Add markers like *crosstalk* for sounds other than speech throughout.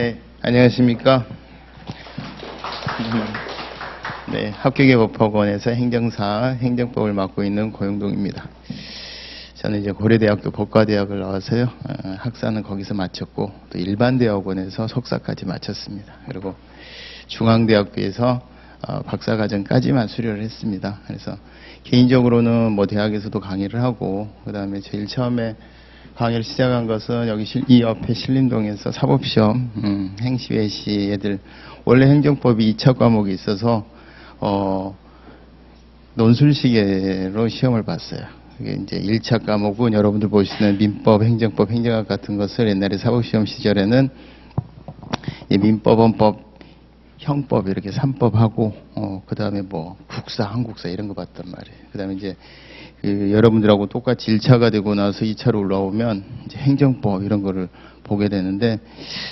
네, 안녕하십니까. 음, 네, 합격의 법학원에서 행정사, 행정법을 맡고 있는 고영동입니다. 저는 이제 고려대학교 법과대학을 나와서요, 어, 학사는 거기서 마쳤고, 또 일반대학원에서 석사까지 마쳤습니다. 그리고 중앙대학교에서 어, 박사과정까지만 수료를 했습니다. 그래서 개인적으로는 뭐 대학에서도 강의를 하고, 그 다음에 제일 처음에 강의를 시작한 것은 여기 실- 이 옆에 신림동에서 사법시험, 음, 행시 외시 애들 원래 행정법이 2차 과목이 있어서 어, 논술식으로 시험을 봤어요. 그게 이제 1차 과목은 여러분들 보시는 민법, 행정법, 행정학 같은 것을 옛날에 사법시험 시절에는 이 민법, 원법, 형법 이렇게 삼법하고 어 그다음에 뭐 국사, 한국사 이런 거 봤단 말이에요. 그다음에 이제 그 여러분들하고 똑같이 1차가 되고 나서 2차로 올라오면 이제 행정법 이런 거를 보게 되는데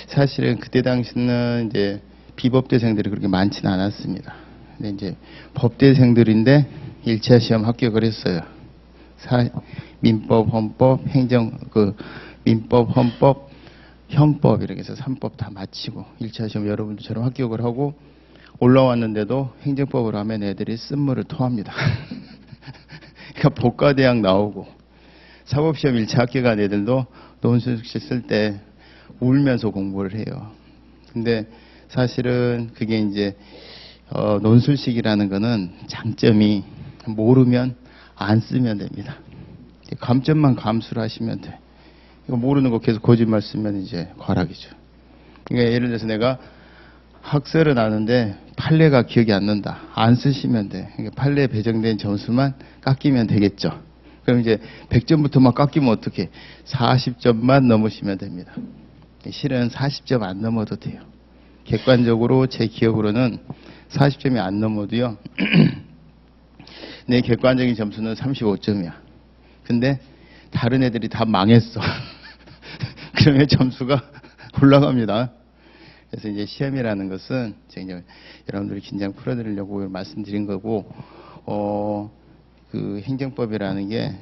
사실은 그때 당시는 이제 비법대생들이 그렇게 많지는 않았습니다. 근데 이제 법대생들인데 1차 시험 합격을 했어요. 사, 민법, 헌법, 행정 그 민법, 헌법, 형법 이렇게 해서 3법 다 마치고 1차 시험 여러분들처럼 합격을 하고 올라왔는데도 행정법을 하면 애들이 쓴물을 토합니다. *laughs* 그러니까 법과대학 나오고 사법시험 1차 합격한 애들도 논술식 쓸 때 울면서 공부를 해요. 근데 사실은 그게 이제 어, 논술식이라는 거는 장점이 모르면 안 쓰면 됩니다. 감점만 감수를 하시면 돼. 모르는 거 계속 거짓말 쓰면 이제 과락이죠. 그러니까 예를 들어서 내가 학설은 아는데 판례가 기억이 안 난다. 안 쓰시면 돼. 그러니까 판례에 배정된 점수만 깎이면 되겠죠. 그럼 이제 100점부터만 깎이면 어떻게? 40점만 넘으시면 됩니다. 실은 40점 안 넘어도 돼요. 객관적으로 제 기억으로는 40점이 안 넘어도요. *clears throat* 내 객관적인 점수는 35점이야. 근데 다른 애들이 다 망했어. *laughs* 그러면 점수가 *laughs* 올라갑니다. 그래서 이제 시험이라는 것은 제가 여러분들이 긴장 풀어드리려고 말씀드린 거고, 어, 그 행정법이라는 게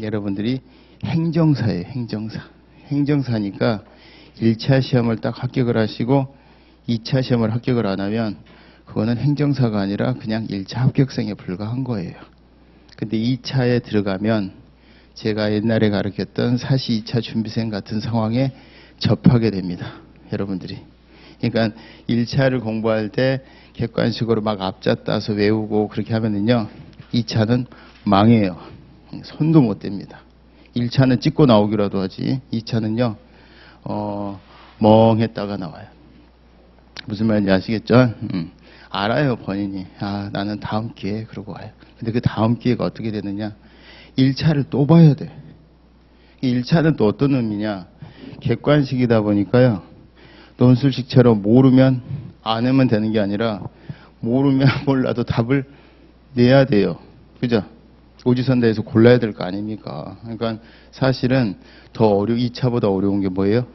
여러분들이 행정사예요, 행정사. 행정사니까 1차 시험을 딱 합격을 하시고 2차 시험을 합격을 안 하면 그거는 행정사가 아니라 그냥 1차 합격생에 불과한 거예요. 근데 2차에 들어가면 제가 옛날에 가르쳤던 사시 2차 준비생 같은 상황에 접하게 됩니다. 여러분들이. 그러니까 1차를 공부할 때 객관식으로 막 앞잡다서 외우고 그렇게 하면은요. 2차는 망해요. 손도 못 댑니다. 1차는 찍고 나오기라도 하지. 2차는요. 어, 멍했다가 나와요. 무슨 말인지 아시겠죠? 음. 알아요, 본인이. 아, 나는 다음 기회에 그러고 와요. 근데 그 다음 기회가 어떻게 되느냐? 1차를 또 봐야 돼. 1차는 또 어떤 의미냐? 객관식이다 보니까요. 논술식처럼 모르면 안 하면 되는 게 아니라 모르면 *laughs* 몰라도 답을 내야 돼요. 그죠? 오지선다에서 골라야 될 거 아닙니까? 그러니까 사실은 더 어려 2차보다 어려운 게 뭐예요?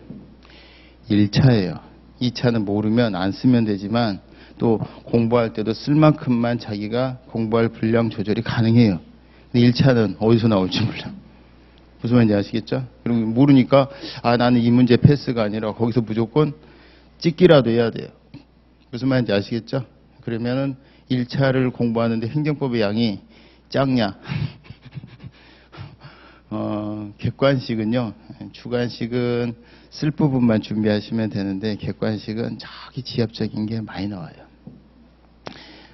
1차예요. 2차는 모르면 안 쓰면 되지만 또 공부할 때도 쓸 만큼만 자기가 공부할 분량 조절이 가능해요. 근데 1차는 어디서 나올지 몰라. 무슨 말인지 아시겠죠? 그리고 모르니까 아 나는 이 문제 패스가 아니라 거기서 무조건 찍기라도 해야 돼요. 무슨 말인지 아시겠죠? 그러면은 1차를 공부하는데 행정법의 양이 작냐? *laughs* 어, 객관식은요, 주관식은 쓸 부분만 준비하시면 되는데, 객관식은 저기 지압적인 게 많이 나와요.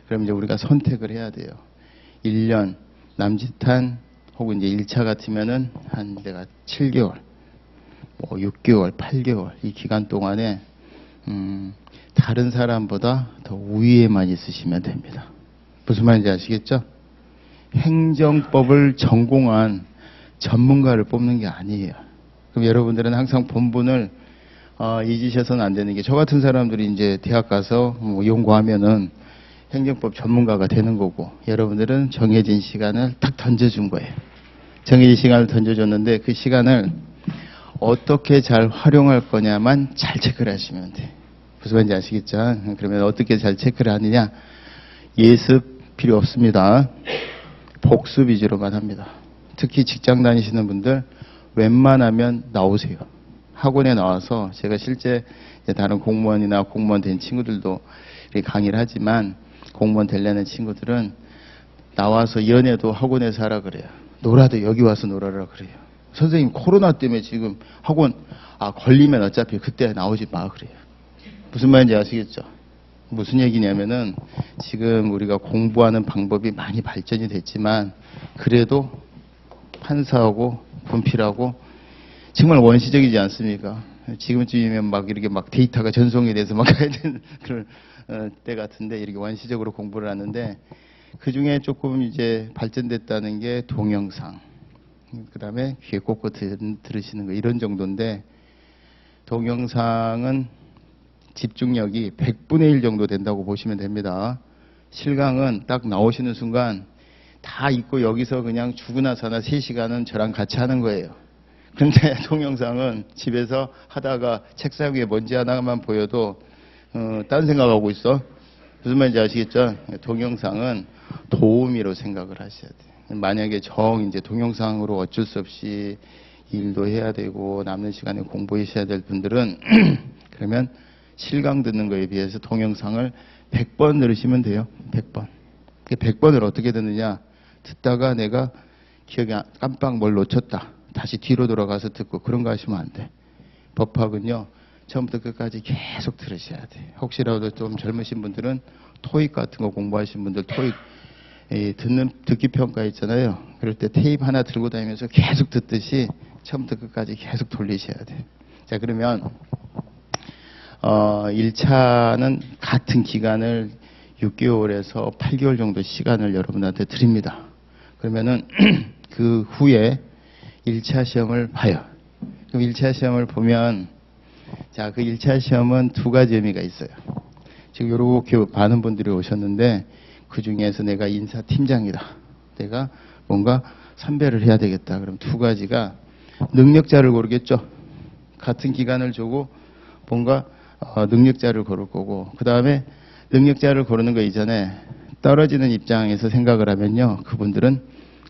그럼 이제 우리가 선택을 해야 돼요. 1년, 남짓한, 혹은 이제 1차 같으면은 한 내가 7개월, 뭐 6개월, 8개월, 이 기간 동안에, 음, 다른 사람보다 더 우위에만 있으시면 됩니다. 무슨 말인지 아시겠죠? 행정법을 전공한 전문가를 뽑는 게 아니에요. 그럼 여러분들은 항상 본분을 어, 잊으셔서는 안 되는 게 저 같은 사람들이 이제 대학 가서 뭐 연구하면은 행정법 전문가가 되는 거고 여러분들은 정해진 시간을 딱 던져준 거예요. 정해진 시간을 던져줬는데 그 시간을 어떻게 잘 활용할 거냐만 잘 체크를 하시면 돼. 무슨 말인지 아시겠죠? 그러면 어떻게 잘 체크를 하느냐? 예습 필요 없습니다. 복습 위주로만 합니다. 특히 직장 다니시는 분들 웬만하면 나오세요. 학원에 나와서 제가 실제 다른 공무원이나 공무원 된 친구들도 강의를 하지만 공무원 되려는 친구들은 나와서 연애도 학원에서 하라 그래요. 놀아도 여기 와서 놀아라 그래요. 선생님 코로나 때문에 지금 학원 아 걸리면 어차피 그때 나오지 마 그래요. 무슨 말인지 아시겠죠? 무슨 얘기냐면은 지금 우리가 공부하는 방법이 많이 발전이 됐지만 그래도 판사하고 분필하고 정말 원시적이지 않습니까? 지금쯤이면 막 이렇게 막 데이터가 전송이 돼서 막 *laughs* 가야 되는 그런 어, 때 같은데 이렇게 원시적으로 공부를 하는데 그 중에 조금 이제 발전됐다는 게 동영상, 그 다음에 귀에 꽂고 들, 들으시는 거 이런 정도인데 동영상은 집중력이 100분의 1 정도 된다고 보시면 됩니다. 실강은 딱 나오시는 순간 다 잊고 여기서 그냥 죽으나 사나 3시간은 저랑 같이 하는 거예요. 근데 *laughs* 동영상은 집에서 하다가 책상 위에 먼지 하나만 보여도 어, 딴 생각하고 있어. 무슨 말인지 아시겠죠? 동영상은 도우미로 생각을 하셔야 돼요. 만약에 정 이제 동영상으로 어쩔 수 없이 일도 해야 되고 남는 시간에 공부하셔야 될 분들은 *clears throat* 그러면 실강 듣는 거에 비해서 동영상을 100번 들으시면 돼요. 100번. 그 100번을 어떻게 듣느냐? 듣다가 내가 기억이 안- 깜빡 뭘 놓쳤다. 다시 뒤로 돌아가서 듣고 그런 거 하시면 안 돼. 법학은요. 처음부터 끝까지 계속 들으셔야 돼. 혹시라도 좀 젊으신 분들은 토익 같은 거 공부하신 분들 토익 이 듣는 듣기 평가 있잖아요. 그럴 때 테이프 하나 들고 다니면서 계속 듣듯이 처음부터 끝까지 계속 돌리셔야 돼요. 자, 그러면 어, 1차는 같은 기간을 6개월에서 8개월 정도 시간을 여러분한테 드립니다. 그러면은 *clears throat* 그 후에 1차 시험을 봐요. 그럼 1차 시험을 보면 자, 그 1차 시험은 두 가지 의미가 있어요. 지금 이렇게 많은 분들이 오셨는데 그 중에서 내가 인사팀장이다. 내가 뭔가 선배를 해야 되겠다. 그럼 두 가지가 능력자를 고르겠죠. 같은 기간을 주고 뭔가 어, 능력자를 고를 거고 그 다음에 능력자를 고르는 거 이전에 떨어지는 입장에서 생각을 하면요 그분들은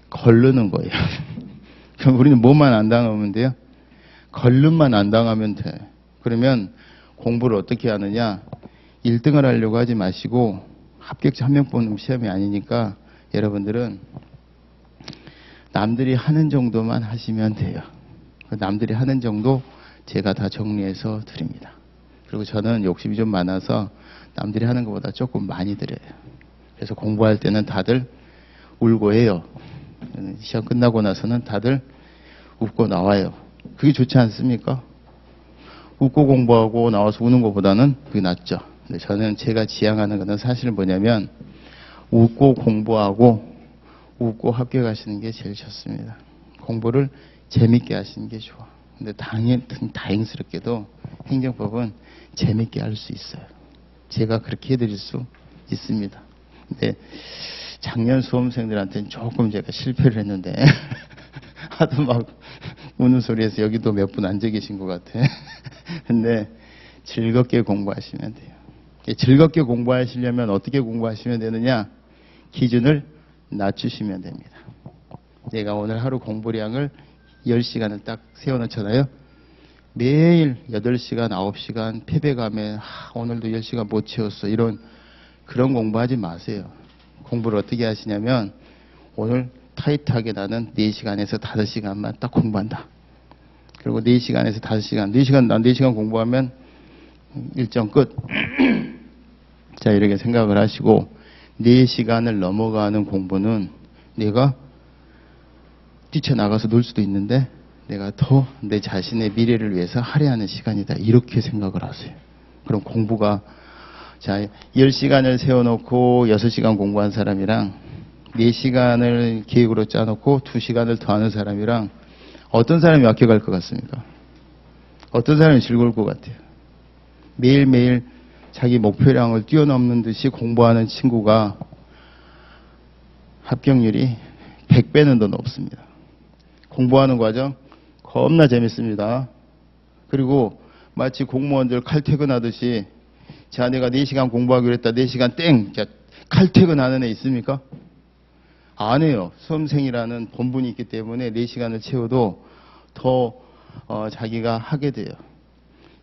걸르는 거예요. *laughs* 그럼 우리는 뭐만 안 당하면 돼요? 걸름만 안 당하면 돼. 그러면 공부를 어떻게 하느냐? 1등을 하려고 하지 마시고 합격자 한 명 뽑는 시험이 아니니까 여러분들은 남들이 하는 정도만 하시면 돼요. 그 남들이 하는 정도 제가 다 정리해서 드립니다. 그리고 저는 욕심이 좀 많아서 남들이 하는 것보다 조금 많이 드려요. 그래서 공부할 때는 다들 울고 해요. 시험 끝나고 나서는 다들 웃고 나와요. 그게 좋지 않습니까? 웃고 공부하고 나와서 우는 것보다는 그게 낫죠. 근데 저는 제가 지향하는 것은 사실은 뭐냐면 웃고 공부하고 웃고 합격 하시는 게 제일 좋습니다. 공부를 재밌게 하시는 게 좋아. 근데 당연, 다행스럽게도 행정법은 재밌게 할 수 있어요. 제가 그렇게 해드릴 수 있습니다. 근데 작년 수험생들한테는 조금 제가 실패를 했는데 *laughs* 하도 막 우는 소리에서 여기도 몇 분 앉아 계신 것 같아. *laughs* 근데 즐겁게 공부하시면 돼요. 즐겁게 공부하시려면 어떻게 공부하시면 되느냐? 기준을 낮추시면 됩니다. 내가 오늘 하루 공부량을 10시간을 딱 세워놓잖아요. 매일 8시간, 9시간 패배감에 하, 오늘도 10시간 못 채웠어. 이런 그런 공부하지 마세요. 공부를 어떻게 하시냐면 오늘 타이트하게 나는 4시간에서 5시간만 딱 공부한다. 그리고 4시간에서 5시간, 4시간, 난 4시간 공부하면 일정 끝. *clears throat* 자, 이렇게 생각을 하시고 4시간을 넘어가는 공부는 내가 뛰쳐나가서 놀 수도 있는데 내가 더 내 자신의 미래를 위해서 할애하는 시간이다. 이렇게 생각을 하세요. 그럼 공부가 자, 10시간을 세워놓고 6시간 공부한 사람이랑 4시간을 계획으로 짜놓고 2시간을 더 하는 사람이랑 어떤 사람이 합격할 것 같습니까? 어떤 사람이 즐거울 것 같아요? 매일매일 자기 목표량을 뛰어넘는 듯이 공부하는 친구가 합격률이 100배는 더 높습니다. 공부하는 과정 겁나 재밌습니다. 그리고 마치 공무원들 칼퇴근하듯이 자 내가 4시간 공부하기로 했다 4시간 땡 자, 칼퇴근하는 애 있습니까? 안 해요. 수험생이라는 본분이 있기 때문에 4시간을 채워도 더 어, 자기가 하게 돼요.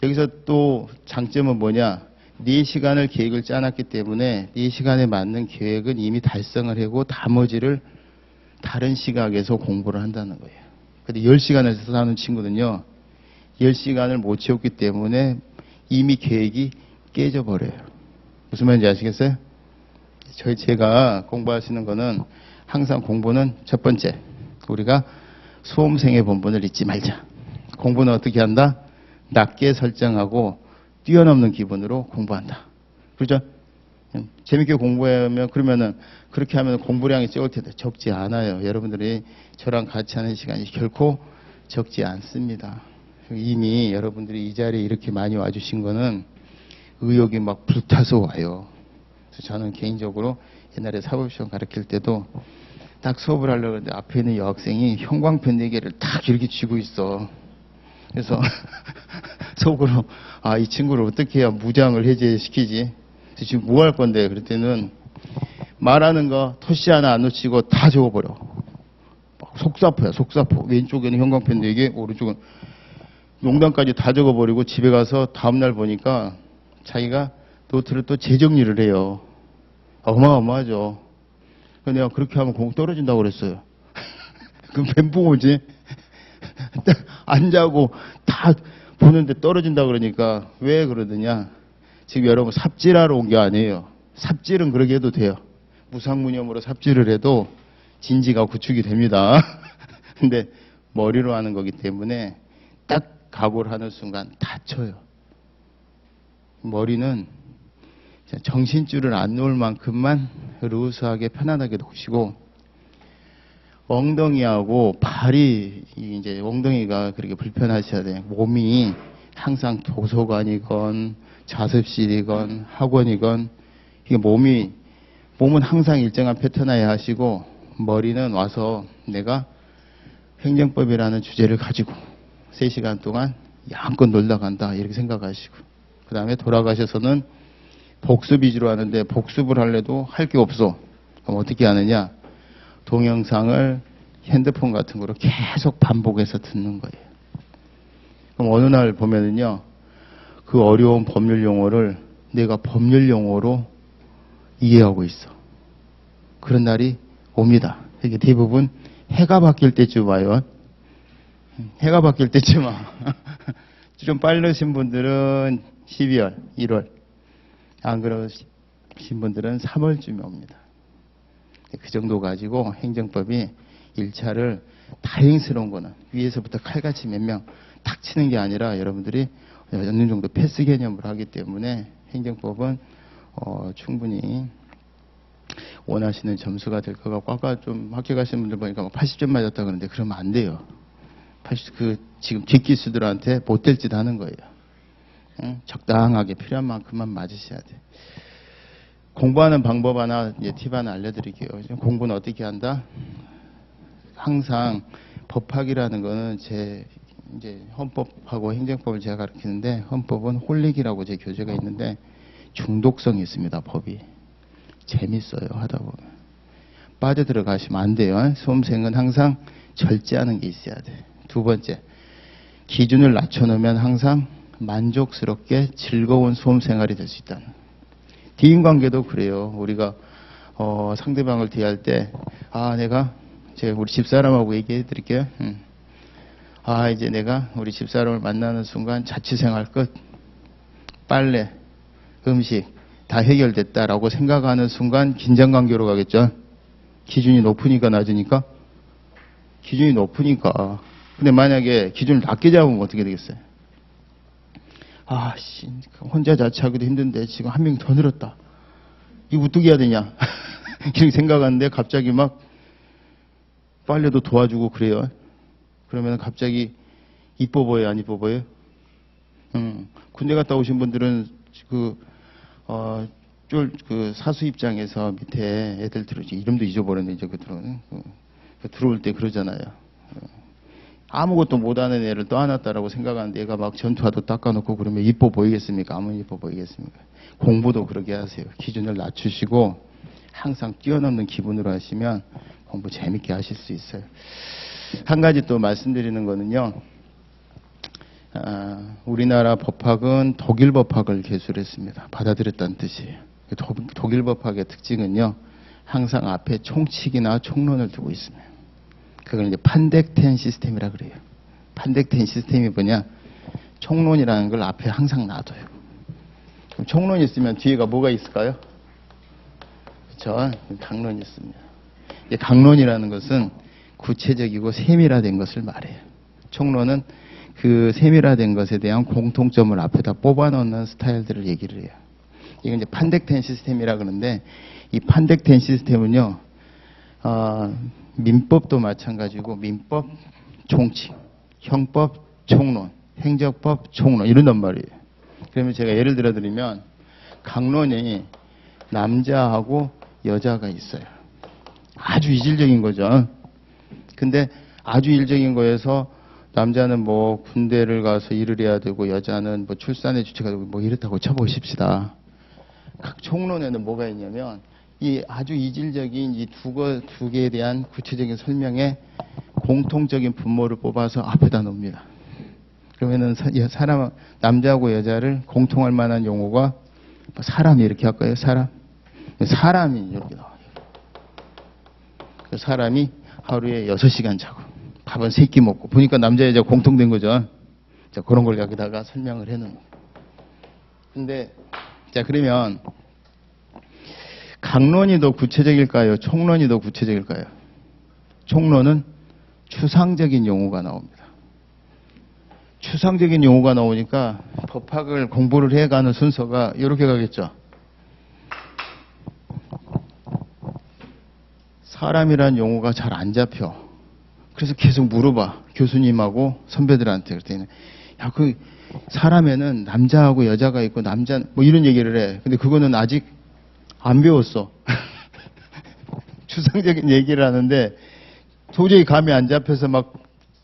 여기서 또 장점은 뭐냐? 4시간을 계획을 짜놨기 때문에 4시간에 맞는 계획은 이미 달성을 하고 나머지를 다른 시각에서 공부를 한다는 거예요. 근데 10시간을 사는 친구는요. 10시간을 못 채웠기 때문에 이미 계획이 깨져버려요. 무슨 말인지 아시겠어요? 저희 제가 공부하시는 거는 항상 공부는 첫 번째 우리가 수험생의 본분을 잊지 말자. 공부는 어떻게 한다? 낮게 설정하고 뛰어넘는 기분으로 공부한다. 그렇죠? 음, 재밌게 공부하면 그러면은 그렇게 하면 공부량이 적을 텐데 적지 않아요. 여러분들이 저랑 같이 하는 시간이 결코 적지 않습니다. 이미 여러분들이 이 자리에 이렇게 많이 와주신 거는 의욕이 막 불타서 와요. 그래서 저는 개인적으로 옛날에 사법시험 가르칠 때도 딱 수업을 하려고 하는데 앞에 있는 여학생이 형광펜 네 개를 딱 이렇게 쥐고 있어. 그래서 *laughs* 속으로 아 이 친구를 어떻게 해야 무장을 해제시키지? 지금 뭐 할 건데? 그랬더니는 말하는 거 토시 하나 안 놓치고 다 적어버려. 막 속사포야 속사포. 왼쪽에는 형광펜 네 개, 오른쪽은 농담까지 다 적어버리고 집에 가서 다음날 보니까 자기가 노트를 또 재정리를 해요. 어마어마하죠. 내가 그렇게 하면 공 떨어진다고 그랬어요. 그럼? 안 자고 다 보는데 떨어진다 그러니까 왜 그러느냐? 지금 여러분 삽질하러 온 게 아니에요. 삽질은 그렇게 해도 돼요. 무상무념으로 삽질을 해도 진지가 구축이 됩니다. *laughs* 근데 머리로 하는 거기 때문에 딱 각오를 하는 순간 다쳐요. 머리는 정신줄을 안 놓을 만큼만 루스하게 편안하게 놓으시고 엉덩이하고 발이 이제 엉덩이가 그렇게 불편하셔야 돼요. 몸이 항상 도서관이건 자습실이건 학원이건 이게 몸이 몸은 항상 일정한 패턴화에 하시고 머리는 와서 내가 행정법이라는 주제를 가지고 3시간 동안 양껏 놀다 간다 이렇게 생각하시고 그 다음에 돌아가셔서는 복습 위주로 하는데 복습을 할래도 할 게 없어. 그럼 어떻게 하느냐? 동영상을 핸드폰 같은 거로 계속 반복해서 듣는 거예요. 그럼 어느 날 보면은요, 그 어려운 법률 용어를 내가 법률 용어로 이해하고 있어. 그런 날이 옵니다. 이게 대부분 해가 바뀔 때쯤 와요. 해가 바뀔 때쯤 와. *laughs* 좀 빠르신 분들은 12월, 1월. 안 그러신 분들은 3월쯤에 옵니다. 그 정도 가지고 행정법이 1차를 다행스러운 거는 위에서부터 칼같이 몇 명 탁 치는 게 아니라 여러분들이 어느 정도 패스 개념으로 하기 때문에 행정법은 어, 충분히 원하시는 점수가 될 것 같고 아까 좀 학교 가시는 분들 보니까 막 80점 맞았다 그러는데 그러면 안 돼요. 80, 그 지금 뒷기수들한테 못될 짓 하는 거예요. 응? 적당하게 필요한 만큼만 맞으셔야 돼. 공부하는 방법 하나, 이제 팁 하나 알려드릴게요. 공부는 어떻게 한다? 항상 법학이라는 거는 제 이제 헌법하고 행정법을 제가 가르치는데 헌법은 홀릭이라고 제 교재가 있는데 중독성이 있습니다. 법이 재밌어요 하다 보면 빠져 들어가시면 안 돼요. 수험생은 항상 절제하는 게 있어야 돼. 두 번째 기준을 낮춰놓으면 항상 만족스럽게 즐거운 수험 생활이 될 수 있다는. 대인 관계도 그래요. 우리가 어, 상대방을 대할 때, 아, 내가, 제 우리 집사람하고 얘기해 드릴게요. 음. 아, 이제 내가 우리 집사람을 만나는 순간 자취생활 끝, 빨래, 음식 다 해결됐다라고 생각하는 순간 긴장 관계로 가겠죠. 기준이 높으니까 낮으니까? 기준이 높으니까. 근데 만약에 기준을 낮게 잡으면 어떻게 되겠어요? 아, 씨, 혼자 자취하기도 힘든데 지금 한 명 더 늘었다. 이거 어떻게 해야 되냐? *laughs* 이렇게 생각하는데 갑자기 막 빨래도 도와주고 그래요. 그러면 갑자기 이뻐 보여요, 안 이뻐 보여요? 음, 군대 갔다 오신 분들은 그, 어, 쫄, 그 사수 입장에서 밑에 애들 들어오지, 이름도 잊어버렸네, 이제 그 들어오는. 그, 그 들어올 때 그러잖아요. 아무것도 못하는 애를 떠안았다라고 생각하는데 얘가 막 전투화도 닦아놓고 그러면 이뻐 보이겠습니까? 아무리 이뻐 보이겠습니까? 공부도 그러게 하세요. 기준을 낮추시고 항상 뛰어넘는 기분으로 하시면 공부 재밌게 하실 수 있어요. 한 가지 또 말씀드리는 거는요. 아, 우리나라 법학은 독일 법학을 개술했습니다. 받아들였다는 뜻이에요. 독, 독일 법학의 특징은요, 항상 앞에 총칙이나 총론을 두고 있습니다. 그걸 이제 판덱텐 시스템이라 그래요. 판덱텐 시스템이 뭐냐? 총론이라는 걸 앞에 항상 놔둬요. 총론이 있으면 뒤에가 뭐가 있을까요? 그렇죠? 강론이 있습니다. 이 강론이라는 것은 구체적이고 세밀화된 것을 말해요. 총론은 그 세밀화된 것에 대한 공통점을 앞에다 뽑아놓는 스타일들을 얘기를 해요. 이건 이제 판덱텐 시스템이라 그러는데 이 판덱텐 시스템은요, 어, 민법도 마찬가지고 민법 총칙, 형법 총론, 행정법 총론 이런단 말이에요. 그러면 제가 예를 들어 드리면 강론이 남자하고 여자가 있어요. 아주 이질적인 거죠. 근데 아주 일적인 거에서 남자는 뭐 군대를 가서 일을 해야 되고 여자는 뭐 출산의 주체가 되고 뭐 이렇다고 쳐보십시다. 각 총론에는 뭐가 있냐면 이 아주 이질적인 이두 개에 대한 구체적인 설명에 공통적인 분모를 뽑아서 앞에다 놓습니다. 그러면은 사람 남자하고 여자를 공통할 만한 용어가 뭐 사람이 이렇게 할까요? 사람 사람이 이렇게 나와요. 그 사람이 하루에 6시간 자고 밥은 세끼 먹고 보니까 남자 여자 공통된 거죠. 자, 그런 걸 여기다가 설명을 해 놓은 거예요. 근데 자, 그러면 강론이 더 구체적일까요? 총론이 더 구체적일까요? 총론은 추상적인 용어가 나옵니다. 추상적인 용어가 나오니까 법학을 공부를 해가는 순서가 이렇게 가겠죠. 사람이란 용어가 잘 안 잡혀. 그래서 계속 물어봐. 교수님하고 선배들한테. 그랬더니, 야, 그, 사람에는 남자하고 여자가 있고, 남자, 뭐 이런 얘기를 해. 근데 그거는 아직 안 배웠어. *laughs* 추상적인 얘기를 하는데, 도저히 감이 안 잡혀서 막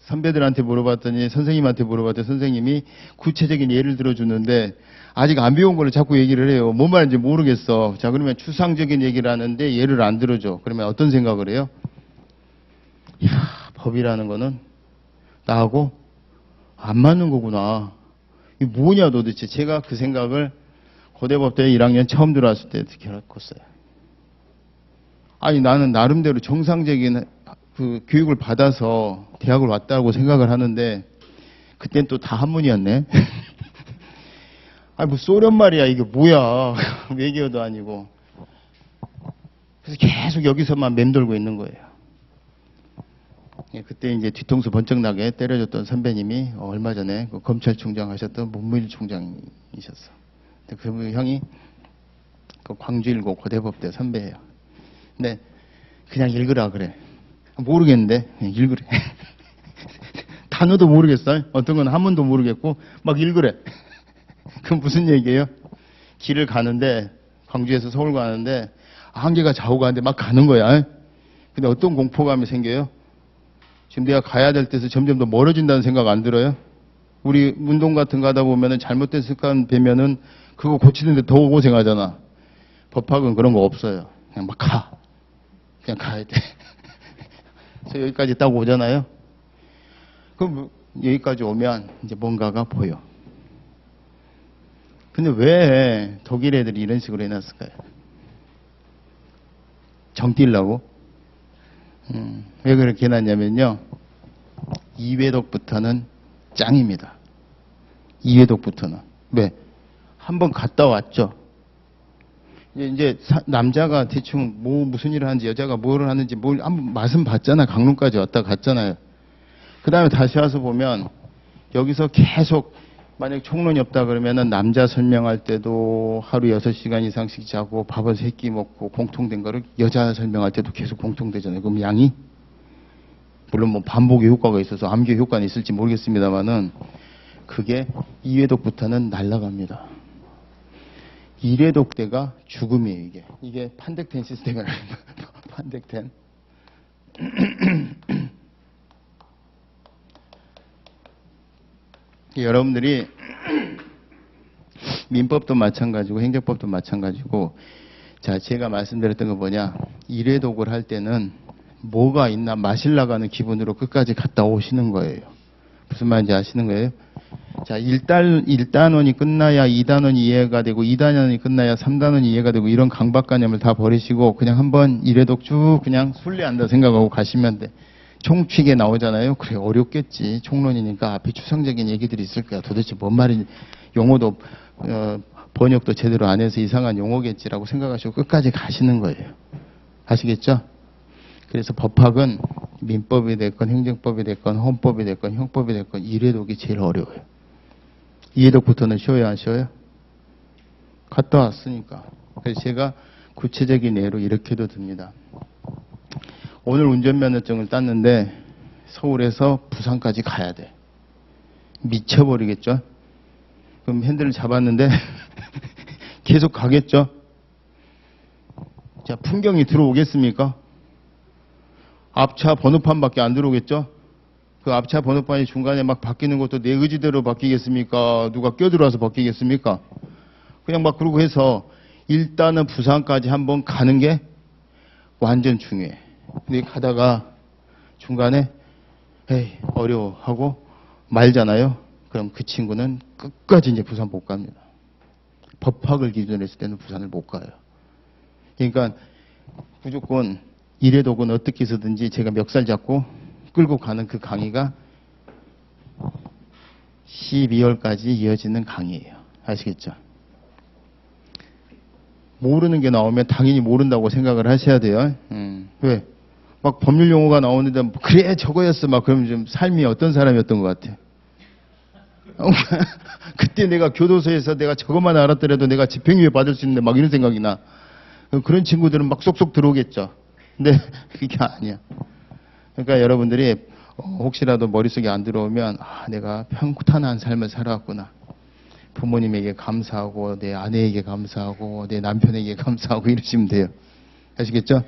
선배들한테 물어봤더니, 선생님한테 물어봤더니, 선생님이 구체적인 예를 들어주는데, 아직 안 배운 걸 자꾸 얘기를 해요. 뭔 말인지 모르겠어. 자, 그러면 추상적인 얘기를 하는데 예를 안 들어줘. 그러면 어떤 생각을 해요? 이야, 법이라는 거는 나하고 안 맞는 거구나. 이게 뭐냐 도대체. 제가 그 생각을 고대법대 1학년 처음 들어왔을 때 겪었어요. 아니, 나는 나름대로 정상적인 그 교육을 받아서 대학을 왔다고 생각을 하는데, 그땐 또 다 한문이었네. *laughs* 아니, 뭐 소련 말이야. 이게 뭐야. *laughs* 외계어도 아니고. 그래서 계속 여기서만 맴돌고 있는 거예요. 예, 그때 이제 뒤통수 번쩍 나게 때려줬던 선배님이 어, 얼마 전에 그 검찰총장 하셨던 문무일 총장이셨어. 그 형이 그 광주일고 고대법대 선배예요. 근데 그냥 읽으라 그래. 모르겠는데 그냥 읽으래. *laughs* 단어도 모르겠어요. 어떤 건 한문도 모르겠고 막 읽으래. *laughs* 그건 무슨 얘기예요? 길을 가는데 광주에서 서울 가는데 한계가 좌우 가는데 막 가는 거야. 근데 어떤 공포감이 생겨요? 지금 내가 가야 될 데서 점점 더 멀어진다는 생각 안 들어요? 우리 운동 같은 거 하다 보면은 잘못된 습관 배면은 그거 고치는데 더 고생하잖아. 법학은 그런 거 없어요. 그냥 막 가. 그냥 가야 돼. *laughs* 그래서 여기까지 딱 오잖아요. 그럼 여기까지 오면 이제 뭔가가 보여. 근데 왜 독일 애들이 이런 식으로 해놨을까요? 정 띄려고? 음, 왜 그렇게 해놨냐면요. 이회독부터는 짱입니다. 이회독부터는. 왜? 한번 갔다 왔죠. 이제, 남자가 대충 뭐 무슨 일을 하는지 여자가 뭐를 하는지 뭘 한번 맛은 봤잖아. 강릉까지 왔다 갔잖아요. 그 다음에 다시 와서 보면 여기서 계속 만약 총론이 없다 그러면은 남자 설명할 때도 하루 6시간 이상씩 자고 밥을 세끼 먹고 공통된 거를 여자 설명할 때도 계속 공통되잖아요. 그럼 양이 물론 뭐 반복의 효과가 있어서 암기 효과는 있을지 모르겠습니다만은 그게 2회독부터는 날라갑니다. 1회독 때가 죽음이에요, 이게. 이게 판덱텐 거예요. *laughs* 판덱텐. *clears throat* 여러분들이 *clears throat* 민법도 마찬가지고 행정법도 마찬가지고 자 제가 말씀드렸던 거 뭐냐 일회 독을 할 때는 뭐가 있나 마실 나가는 기분으로 끝까지 갔다 오시는 거예요 무슨 말인지 아시는 거예요 자, 1단, 1단원이 끝나야 2단원이 이해가 되고, 2단원이 끝나야 3단원이 이해가 되고, 이런 강박관념을 다 버리시고, 그냥 한번 이래독 쭉 그냥 순리한다 생각하고 가시면 돼. 총칙에 나오잖아요. 그래, 어렵겠지. 총론이니까 앞에 추상적인 얘기들이 있을 거야. 도대체 뭔 말인지, 용어도, 어, 번역도 제대로 안 해서 이상한 용어겠지라고 생각하시고 끝까지 가시는 거예요. 아시겠죠? 그래서 법학은 민법이 됐건 행정법이 됐건 헌법이 됐건 형법이 됐건 이래독이 제일 어려워요. 이해독부터는 쉬워야 안 쉬워요? 갔다 왔으니까. 그래서 제가 구체적인 예로 이렇게도 듭니다. 오늘 운전면허증을 땄는데 서울에서 부산까지 가야 돼. 미쳐버리겠죠? 그럼 핸들을 잡았는데 *laughs* 계속 가겠죠? 자, 풍경이 들어오겠습니까? 앞차 번호판밖에 안 들어오겠죠? 그 앞차 번호판이 중간에 막 바뀌는 것도 내 의지대로 바뀌겠습니까? 누가 껴들어와서 바뀌겠습니까? 그냥 막 그러고 해서 일단은 부산까지 한번 가는 게 완전 중요해. 근데 가다가 중간에 에이 어려워 하고 말잖아요. 그럼 그 친구는 끝까지 이제 부산 못 갑니다. 법학을 기준으로 했을 때는 부산을 못 가요. 그러니까 무조건 이래독은 어떻게 해서든지 제가 멱살 잡고 끌고 가는 그 강의가 12월까지 이어지는 강의예요. 아시겠죠? 모르는 게 나오면 당연히 모른다고 생각을 하셔야 돼요. 음, 왜? 막 법률 용어가 나오는데 뭐 그래 저거였어 막 그러면 좀 삶이 어떤 사람이었던 것 같아. *laughs* 그때 내가 교도소에서 내가 저것만 알았더라도 내가 집행유예 받을 수 있는데 막 이런 생각이 나. 그런 친구들은 막 쏙쏙 들어오겠죠. 근데 *laughs* 그게 아니야. 그러니까 여러분들이 어, 혹시라도 머릿속에 안 들어오면 아, 내가 평탄한 삶을 살아왔구나. 부모님에게 감사하고 내 아내에게 감사하고 내 남편에게 감사하고 이러시면 돼요. 아시겠죠?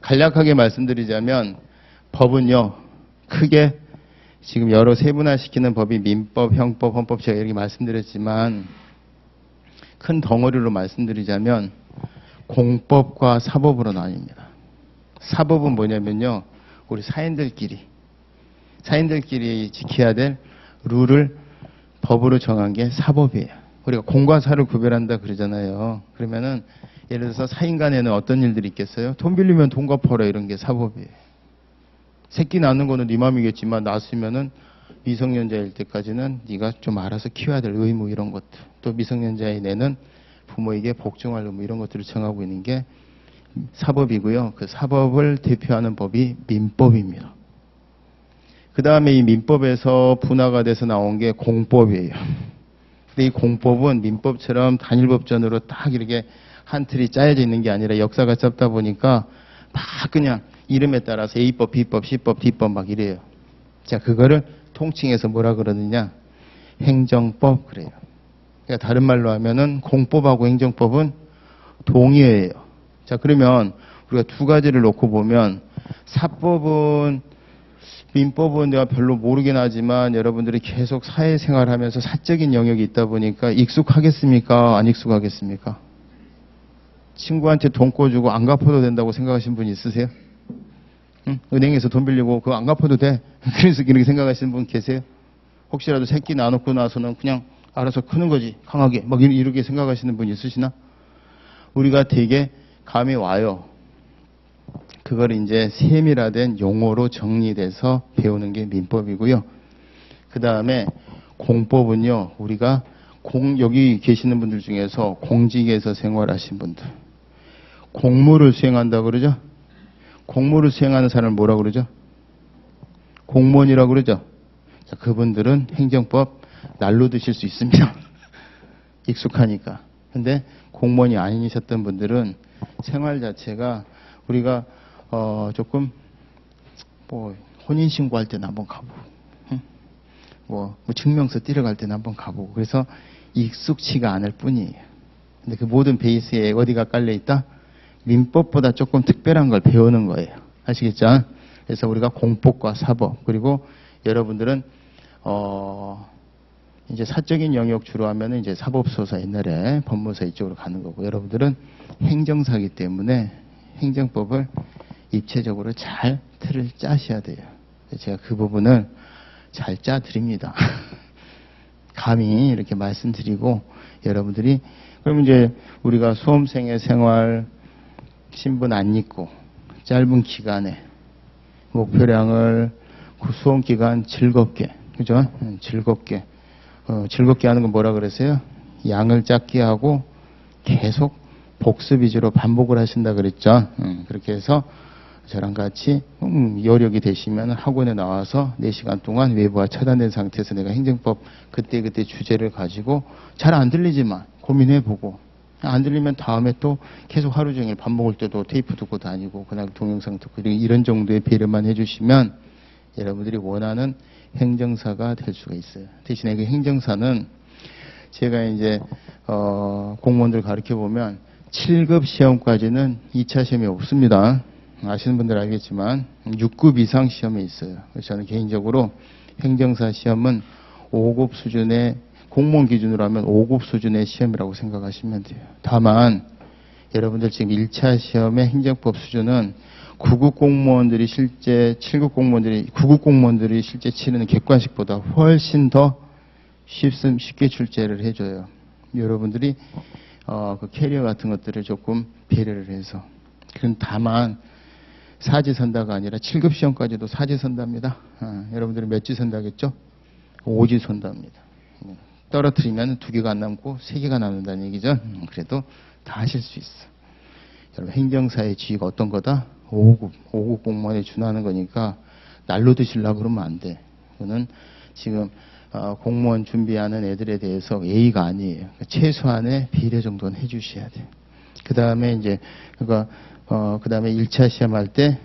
간략하게 말씀드리자면 법은요. 크게 지금 여러 세분화시키는 법이 민법, 형법, 헌법 제가 이렇게 말씀드렸지만 큰 덩어리로 말씀드리자면 공법과 사법으로 나뉩니다. 사법은 뭐냐면요. 우리 사인들끼리 사인들끼리 지켜야 될 룰을 법으로 정한 게 사법이에요. 우리가 공과 사를 구별한다 그러잖아요. 그러면은 예를 들어서 사인 간에는 어떤 일들이 있겠어요? 돈 빌리면 돈 갚아라 이런 게 사법이에요. 새끼 낳는 거는 네 맘이겠지만 낳았으면은 미성년자일 때까지는 네가 좀 알아서 키워야 될 의무 이런 것들. 또 미성년자의 내는 부모에게 복종할 의무 이런 것들을 정하고 있는 게 사법이고요. 그 사법을 대표하는 법이 민법입니다. 그 다음에 이 민법에서 분화가 돼서 나온 게 공법이에요. 근데 이 공법은 민법처럼 단일법전으로 딱 이렇게 한 틀이 짜여져 있는 게 아니라 역사가 짧다 보니까 막 그냥 이름에 따라서 A법, B법, C법, D법 막 이래요. 자, 그거를 통칭해서 뭐라 그러느냐? 행정법 그래요. 그러니까 다른 말로 하면은 공법하고 행정법은 동의어예요. 자, 그러면 우리가 두 가지를 놓고 보면 사법은 민법은 내가 별로 모르긴 하지만 여러분들이 계속 사회생활 하면서 사적인 영역이 있다 보니까 익숙하겠습니까? 안 익숙하겠습니까? 친구한테 돈 꿔주고 안 갚아도 된다고 생각하시는 분 있으세요? 응? 은행에서 돈 빌리고 그거 안 갚아도 돼. *laughs* 그래서 이렇게 생각하시는 분 계세요? 혹시라도 새끼 나놓고 나서는 그냥 알아서 크는 거지. 강하게. 막 이렇게 생각하시는 분 있으시나? 우리가 되게 감이 와요. 그걸 이제 세밀화된 용어로 정리돼서 배우는 게 민법이고요. 그 다음에 공법은요, 우리가 공, 여기 계시는 분들 중에서 공직에서 생활하신 분들. 공무를 수행한다 그러죠? 공무를 수행하는 사람을 뭐라 그러죠? 공무원이라고 그러죠? 자, 그분들은 행정법 날로 드실 수 있습니다. *laughs* 익숙하니까. 근데 공무원이 아니셨던 분들은 생활 자체가 우리가 어 조금 뭐 혼인 신고할 때는 한번 가보고 응? 뭐, 뭐 증명서 띠러 갈 때는 한번 가보고 그래서 익숙치가 않을 뿐이에요. 근데 그 모든 베이스에 어디가 깔려 있다? 민법보다 조금 특별한 걸 배우는 거예요. 아시겠죠? 그래서 우리가 공법과 사법 그리고 여러분들은 어 이제 사적인 영역 주로 하면은 이제 사법소사 옛날에 법무사 이쪽으로 가는 거고 여러분들은 행정사기 때문에 행정법을 입체적으로 잘 틀을 짜셔야 돼요. 제가 그 부분을 잘 짜드립니다. *laughs* 감히 이렇게 말씀드리고 여러분들이 그럼 이제 우리가 수험생의 생활 신분 안 잊고 짧은 기간에 목표량을 그 수험 기간 즐겁게 그죠? 음, 즐겁게 어, 즐겁게 하는 건 뭐라 그랬어요? 양을 작게 하고 계속 복습 위주로 반복을 하신다 그랬죠. 음, 그렇게 해서 저랑 같이 음, 여력이 되시면 학원에 나와서 4시간 동안 외부와 차단된 상태에서 내가 행정법 그때그때 주제를 가지고 잘 안 들리지만 고민해보고 안 들리면 다음에 또 계속 하루 종일 밥 먹을 때도 테이프 듣고 다니고 그날 동영상 듣고 이런- 이런 정도의 배려만 해주시면 여러분들이 원하는 행정사가 될 수가 있어요. 대신에 그 행정사는 제가 이제 어, 공무원들 가르쳐 보면 7급 시험까지는 2차 시험이 없습니다. 아시는 분들 알겠지만 6급 이상 시험이 있어요. 그래서 저는 개인적으로 행정사 시험은 5급 수준의 공무원 기준으로 하면 5급 수준의 시험이라고 생각하시면 돼요. 다만 여러분들 지금 1차 시험의 행정법 수준은 9급 공무원들이 실제 7급 공무원들이 9급 공무원들이 실제 치르는 객관식보다 훨씬 더 쉽- 쉽게 출제를 해줘요. 여러분들이 어, 그 캐리어 같은 것들을 조금 배려를 해서 그럼 다만 사지선다가 아니라 7급 시험까지도 사지선다입니다. 어, 여러분들은 몇 지선다겠죠? 오지선다입니다. 음, 떨어뜨리면 두 개가 안 남고 세 개가 남는다는 얘기죠. 음, 그래도 다 하실 수 있어. 여러분 행정사의 지위가 어떤 거다? 5급, 5급 공무원에 준하는 거니까 날로 드시려고 그러면 안 돼. 그거는 지금 어, 공무원 준비하는 애들에 대해서 예의가 아니에요. 그러니까 최소한의 비례 정도는 해주셔야 돼. 그 다음에 이제 그러니까 어, 그 다음에 1차 시험할 때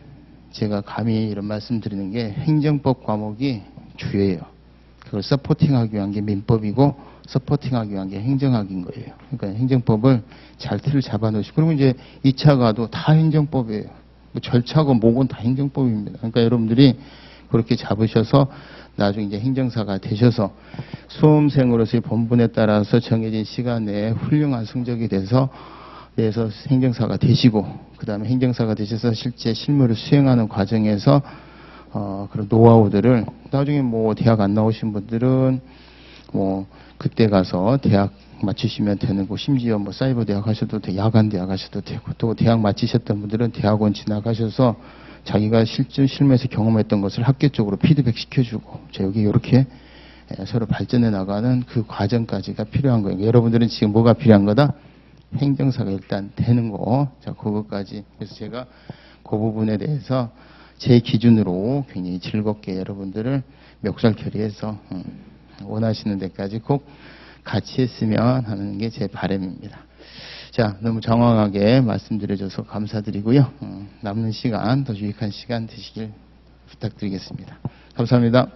제가 감히 이런 말씀 드리는 게 행정법 과목이 주예요. 그걸 서포팅하기 위한 게 민법이고 서포팅하기 위한 게 행정학인 거예요. 그러니까 행정법을 잘 틀을 잡아 놓으시고 그리고 이제 2차 가도 다 행정법이에요. 뭐 절차고 뭐건 다 행정법입니다. 그러니까 여러분들이 그렇게 잡으셔서 나중에 이제 행정사가 되셔서 수험생으로서의 본분에 따라서 정해진 시간 내에 훌륭한 성적이 돼서 그래서 행정사가 되시고 그 다음에 행정사가 되셔서 실제 실무를 수행하는 과정에서 어, 그런 노하우들을 나중에 뭐 대학 안 나오신 분들은 뭐 그때 가서 대학 마치시면 되는 거 심지어 뭐 사이버 대학 하셔도 돼 야간 대학 하셔도 되고 또 대학 마치셨던 분들은 대학원 진학하셔서 자기가 실제 실무에서 경험했던 것을 학교 쪽으로 피드백 시켜주고 자 여기 이렇게 예, 서로 발전해 나가는 그 과정까지가 필요한 거예요. 여러분들은 지금 뭐가 필요한 거다? 행정사가 일단 되는 거. 자, 그것까지. 그래서 제가 그 부분에 대해서 제 기준으로 굉장히 즐겁게 여러분들을 멱살 결의해서 음, 원하시는 데까지 꼭 같이 했으면 하는 게 제 바람입니다. 자, 너무 정확하게 말씀드려줘서 감사드리고요. 음, 남는 시간, 더 유익한 시간 되시길 부탁드리겠습니다. 감사합니다.